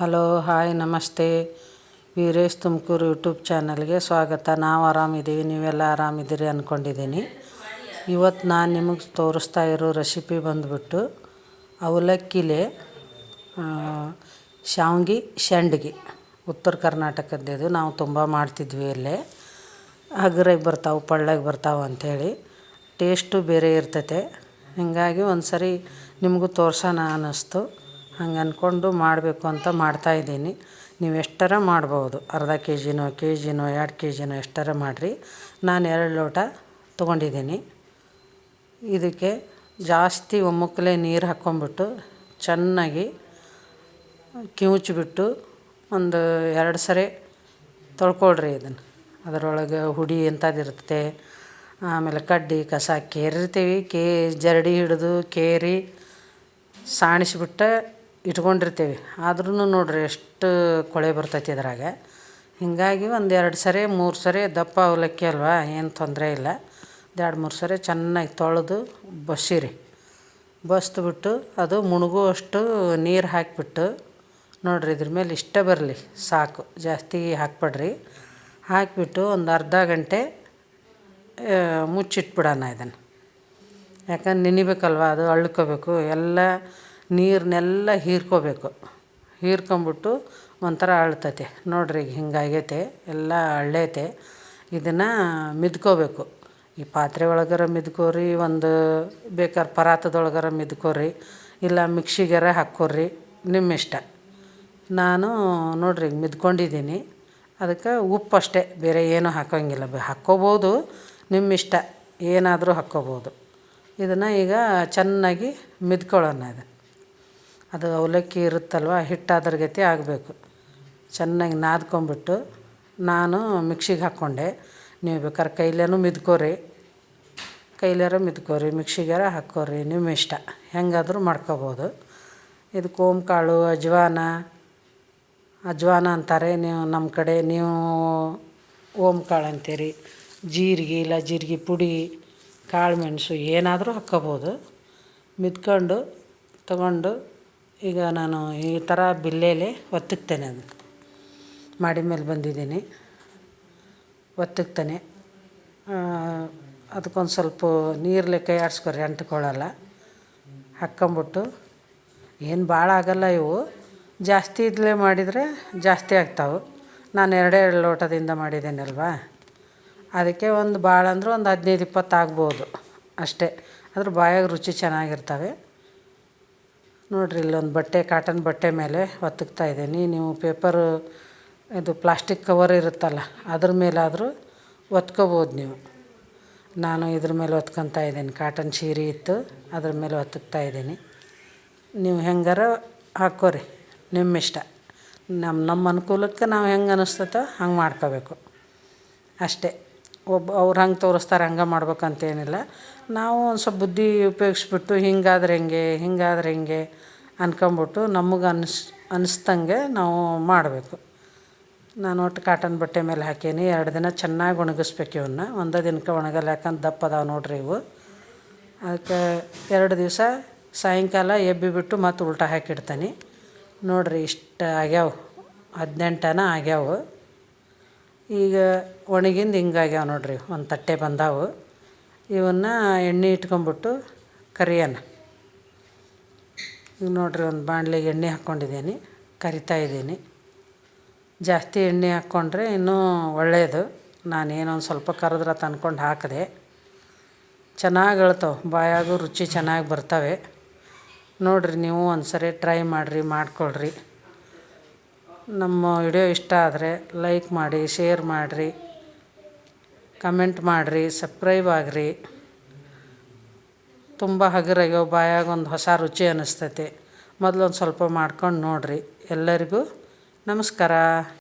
Hello, hi, ನಮಸ್ತೆ. Veeresh Tumakuru YouTube ಚಾನಲ್ಗೆ ಸ್ವಾಗತ. ನಾವು ಆರಾಮಿದ್ದೀವಿ, ನೀವೆಲ್ಲ ಆರಾಮಿದ್ದೀರಿ ಅಂದ್ಕೊಂಡಿದ್ದೀನಿ ಇವತ್ತು ನಾನು ನಿಮಗೆ ತೋರಿಸ್ತಾ ಇರೋ ರೆಸಿಪಿ ಬಂದುಬಿಟ್ಟು ಅವಲಕ್ಕಿಲೆ ಶಾವ್ಗೆ ಶಂಡ್ಗಿ. ಉತ್ತರ ಕರ್ನಾಟಕದ್ದು ನಾವು ತುಂಬ ಮಾಡ್ತಿದ್ವಿ ಇಲ್ಲೇ. ಹಗ್ರಾಗಿ ಬರ್ತಾವೆ, ಪಳ್ಳಗೆ ಬರ್ತಾವೆ ಅಂಥೇಳಿ. ಟೇಸ್ಟು ಬೇರೆ ಇರ್ತೈತೆ. ಹೀಗಾಗಿ ಒಂದು ಸರಿ ನಿಮಗೂ ತೋರ್ಸೋಣ ಅನ್ನಿಸ್ತು. ಹಂಗೆ ಅಂದ್ಕೊಂಡು ಮಾಡಬೇಕು ಅಂತ ಮಾಡ್ತಾಯಿದ್ದೀನಿ ನೀವು ಎಷ್ಟರ ಮಾಡ್ಬೋದು? ಅರ್ಧ ಕೆ ಜಿನೋ ಕೆ ಜಿನೋ ಎರಡು ಕೆ ಜಿನೋ ಎಷ್ಟರ ಮಾಡಿರಿ? ನಾನು ಎರಡು ಲೋಟ ತೊಗೊಂಡಿದ್ದೀನಿ. ಇದಕ್ಕೆ ಜಾಸ್ತಿ ಒಮ್ಮುಕ್ಕಲೆ ನೀರು ಹಾಕ್ಕೊಂಬಿಟ್ಟು ಚೆನ್ನಾಗಿ ಕಿವುಚ್ಬಿಟ್ಟು ಒಂದು ಎರಡು ಸರಿ ತೊಳ್ಕೊಳ್ರಿ ಇದನ್ನು. ಅದರೊಳಗೆ ಹುಡಿ ಎಂಥದ್ದಿರುತ್ತೆ ಆಮೇಲೆ ಕಡ್ಡಿ, ಕಸ ಕೇರಿರ್ತೀವಿ. ಕೇ ಜರಡಿ ಹಿಡಿದು ಕೇರಿ ಸಾಣಿಸ್ಬಿಟ್ಟು ಇಟ್ಕೊಂಡಿರ್ತೀವಿ. ಆದ್ರೂ ನೋಡಿರಿ ಎಷ್ಟು ಕೊಳೆ ಬರ್ತೈತಿ ಇದ್ರಾಗ. ಹೀಗಾಗಿ ಒಂದು ಎರಡು ಸರಿ, ಮೂರು ಸರಿ ದಪ್ಪ ಅವಲಕ್ಕಿ ಅಲ್ವಾ, ಏನು ತೊಂದರೆ ಇಲ್ಲ. ಎರಡು ಮೂರು ಸರಿ ಚೆನ್ನಾಗಿ ತೊಳೆದು ಬಸಿರಿ ಬಸ್ದುಬಿಟ್ಟು ಅದು ಮುಣುಗುವಷ್ಟು ನೀರು ಹಾಕಿಬಿಟ್ಟು, ನೋಡಿರಿ ಇದ್ರ ಮೇಲೆ ಇಷ್ಟೇ ಬರಲಿ, ಸಾಕು. ಜಾಸ್ತಿ ಹಾಕ್ಬೇಡ್ರಿ. ಹಾಕಿಬಿಟ್ಟು ಒಂದು ಅರ್ಧ ಗಂಟೆ ಮುಚ್ಚಿಟ್ಬಿಡೋಣ ಇದನ್ನು. ಯಾಕಂದ್ರೆ ನೆನಿಬೇಕಲ್ವ, ಅದು ಅಳ್ಕೋಬೇಕು. ಎಲ್ಲ ನೀರನ್ನೆಲ್ಲ ಹೀರ್ಕೋಬೇಕು. ಹೀರ್ಕೊಂಬಿಟ್ಟು ಒಂಥರ ಅಳ್ತತೆ ನೋಡ್ರಿ ಈಗ ಹಿಂಗಾಗೈತೆ. ಎಲ್ಲ ಅಳ್ಳೈತೆ ಇದನ್ನು ಮಿದ್ಕೋಬೇಕು. ಈ ಪಾತ್ರೆ ಒಳಗಾರ ಮಿದ್ಕೋರಿ, ಒಂದು ಬೇಕಾದ್ರೆ ಪರಾತದೊಳಗಾರ ಮಿದ್ಕೋರಿ, ಇಲ್ಲ ಮಿಕ್ಸಿಗಾರ ಹಾಕ್ಕೋರಿ ನಿಮ್ಮ ಇಷ್ಟ ನಾನು ನೋಡ್ರಿ ಮಿದ್ಕೊಂಡಿದ್ದೀನಿ. ಅದಕ್ಕೆ ಉಪ್ಪು ಅಷ್ಟೇ. ಬೇರೆ ಏನೂ ಹಾಕೋಂಗಿಲ್ಲ. ಹಾಕ್ಕೋಬೋದು ನಿಮ್ಮ ಇಷ್ಟ ಏನಾದರೂ ಹಾಕ್ಕೋಬೋದು. ಇದನ್ನು ಈಗ ಚೆನ್ನಾಗಿ ಮಿದ್ಕೊಳ್ಳೋಣ ಇದು ಅದು ಅವಲಕ್ಕಿ ಇರುತ್ತಲ್ವ, ಹಿಟ್ಟು ಅದ್ರ ಗತಿ ಆಗಬೇಕು ಚೆನ್ನಾಗಿ ನಾದ್ಕೊಂಬಿಟ್ಟು ನಾನು ಮಿಕ್ಸಿಗೆ ಹಾಕ್ಕೊಂಡೆ. ನೀವು ಬೇಕಾದ್ರೆ ಕೈಲೇನು ಮಿದ್ಕೋರಿ. ಕೈಲಾರ ಮಿದ್ಕೋರಿ ಮಿಕ್ಸಿಗಾರ ಹಾಕ್ಕೋರಿ, ನಿಮ್ಮ ಇಷ್ಟ. ಹೆಂಗಾದರೂ ಮಾಡ್ಕೋಬೋದು. ಇದು ಓಂಕಾಳು ಅಜ್ವಾನ. ಅಜ್ವಾನ ಅಂತಾರೆ, ನೀವು ನಮ್ಮ ಕಡೆ ನೀವು ಓಂಕಾಳು ಅಂತೀರಿ. ಜೀರಿಗೆ ಇಲ್ಲ, ಜೀರಿಗೆ ಪುಡಿ, ಕಾಳು ಮೆಣಸು ಏನಾದರೂ ಹಾಕ್ಕೋಬೋದು. ಮಿದ್ಕೊಂಡು ತಗೊಂಡು ಈಗ ನಾನು ಈ ಥರ ಬಿಲ್ಲೇಲಿ ಒತ್ತುತ್ತೇನೆ ಅದು. ಮಾಡಿ ಮೇಲೆ ಬಂದಿದ್ದೀನಿ. ಒತ್ತುತ್ತಾನೆ. ಅದಕ್ಕೊಂದು ಸ್ವಲ್ಪ ನೀರಲ್ಲಿ ಕೈ ಆಡಿಸ್ಕೊರಿ ಅಂಟ್ಕೊಳ್ಳಲ್ಲ. ಹಾಕ್ಕೊಂಬಿಟ್ಟು. ಏನು ಭಾಳ ಆಗಲ್ಲ ಇವು. ಜಾಸ್ತಿ ಇದ್ಲೇ ಮಾಡಿದರೆ ಜಾಸ್ತಿ ಆಗ್ತಾವೆ. ನಾನು ಎರಡೇ ಎರಡು ಲೋಟದಿಂದ ಮಾಡಿದ್ದೇನಲ್ವಾ? ಅದಕ್ಕೆ ಒಂದು ಭಾಳ ಅಂದ್ರೆ ಒಂದು ಹದಿನೈದು ಇಪ್ಪತ್ತು ಆಗ್ಬೋದು ಅಷ್ಟೇ. ಅದ್ರ ಬಾಯಾಗ ರುಚಿ ಚೆನ್ನಾಗಿರ್ತವೆ. ನೋಡಿರಿ, ಇಲ್ಲೊಂದು ಬಟ್ಟೆ ಕಾಟನ್ ಬಟ್ಟೆ ಮೇಲೆ ಒತ್ತಕ್ತಾ ಇದ್ದೀನಿ. ನೀವು ಪೇಪರು ಇದು ಪ್ಲಾಸ್ಟಿಕ್ ಕವರ್ ಇರುತ್ತಲ್ಲ, ಅದ್ರ ಮೇಲಾದರೂ ಒತ್ಕೋಬೋದು ನೀವು. ನಾನು ಇದ್ರ ಮೇಲೆ ಒತ್ಕೊತಾ ಇದ್ದೀನಿ. ಕಾಟನ್ ಸೀರೆ ಇತ್ತು, ಅದ್ರ ಮೇಲೆ ಒತ್ತಕ್ತಾ ಇದ್ದೀನಿ. ನೀವು ಹೆಂಗಾರ ಹಾಕೋರಿ ನಿಮ್ಮ ಇಷ್ಟ. ನಮ್ಮ ನಮ್ಮ ಅನುಕೂಲಕ್ಕೆ ನಾವು ಹೆಂಗೆ ಅನ್ನಿಸ್ತೋ ಹಂಗೆ ಮಾಡ್ಕೋಬೇಕು. ಅಷ್ಟೇ. ಒಬ್ಬ ಅವ್ರು ಹಂಗೆ ತೋರಿಸ್ತಾರೆ, ಹಂಗೆ ಮಾಡ್ಬೇಕಂತೇನಿಲ್ಲ. ನಾವು ಒಂದು ಸ್ವಲ್ಪ ಬುದ್ಧಿ ಉಪಯೋಗಿಸ್ಬಿಟ್ಟು ಹಿಂಗಾದ್ರೆ ಹೆಂಗೆ ಹಿಂಗಾದ್ರೆ ಹೆಂಗೆ ಅನ್ಕೊಂಬಿಟ್ಟು ನಮಗೆ ಅನ್ಸ್, ಅನಿಸ್ದಂಗೆ ನಾವು ಮಾಡಬೇಕು. ನಾನು ಒಟ್ಟು ಕಾಟನ್ ಬಟ್ಟೆ ಮೇಲೆ ಹಾಕೀನಿ. ಎರಡು ದಿನ ಚೆನ್ನಾಗಿ ಒಣಗಿಸ್ಬೇಕು ಇವನ್ನ ಒಂದೇ ದಿನಕ್ಕೆ ಒಣಗಲ್ಲ, ಯಾಕಂದ್ರೆ ದಪ್ಪ ಅದಾವೆ ನೋಡಿರಿ ಇವು. ಅದಕ್ಕೆ ಎರಡು ದಿವಸ ಸಾಯಂಕಾಲ ಎಬ್ಬಿಬಿಟ್ಟು ಮತ್ತು ಉಲ್ಟಾ ಹಾಕಿಡ್ತೀನಿ. ನೋಡಿರಿ ಇಷ್ಟು ಆಗ್ಯಾವ. ಹದಿನೆಂಟನ ಆಗ್ಯಾವ. ಈಗ ಒಣಗಿಂದು ಹಿಂಗಾಗ್ಯಾವ ನೋಡಿರಿ, ಒಂದು ತಟ್ಟೆ ಬಂದಾವು. ಇವನ್ನು ಎಣ್ಣೆ ಇಟ್ಕೊಂಬಿಟ್ಟು ಕರಿಯೋಣ. ಈಗ ನೋಡಿರಿ ಒಂದು ಬಾಣಲೆಗೆ ಎಣ್ಣೆ ಹಾಕ್ಕೊಂಡಿದ್ದೀನಿ ಕರಿತಾ ಇದ್ದೀನಿ ಜಾಸ್ತಿ ಎಣ್ಣೆ ಹಾಕ್ಕೊಂಡ್ರೆ ಇನ್ನೂ ಒಳ್ಳೆಯದು ನಾನೇನೋ ಒಂದು ಸ್ವಲ್ಪ ಕರೆದ್ರೆ ತಂದ್ಕೊಂಡು ಹಾಕಿದೆ. ಚೆನ್ನಾಗಿ ಅಳ್ತಾವೆ, ಬಾಯಾಗೂ ರುಚಿ ಚೆನ್ನಾಗಿ ಬರ್ತವೆ. ನೋಡಿರಿ ನೀವು ಒಂದು ಸರಿ ಟ್ರೈ ಮಾಡಿರಿ, ಮಾಡ್ಕೊಳ್ರಿ. ನಮ್ಮ ವಿಡಿಯೋ ಇಷ್ಟ ಆದರೆ ಲೈಕ್ ಮಾಡಿ, ಶೇರ್ ಮಾಡಿರಿ, ಕಮೆಂಟ್ ಮಾಡಿರಿ, ಸಬ್ಸ್ಕ್ರೈಬ್ ಆಗಿರಿ. ತುಂಬ ಹಗುರಾಗ್ಯೋ, ಬಾಯಾಗ ಒಂದು ಹೊಸ ರುಚಿ ಅನ್ನಿಸ್ತೈತೆ ಮೊದಲೊಂದು ಸ್ವಲ್ಪ ಮಾಡ್ಕೊಂಡು ನೋಡಿರಿ. ಎಲ್ಲರಿಗೂ ನಮಸ್ಕಾರ.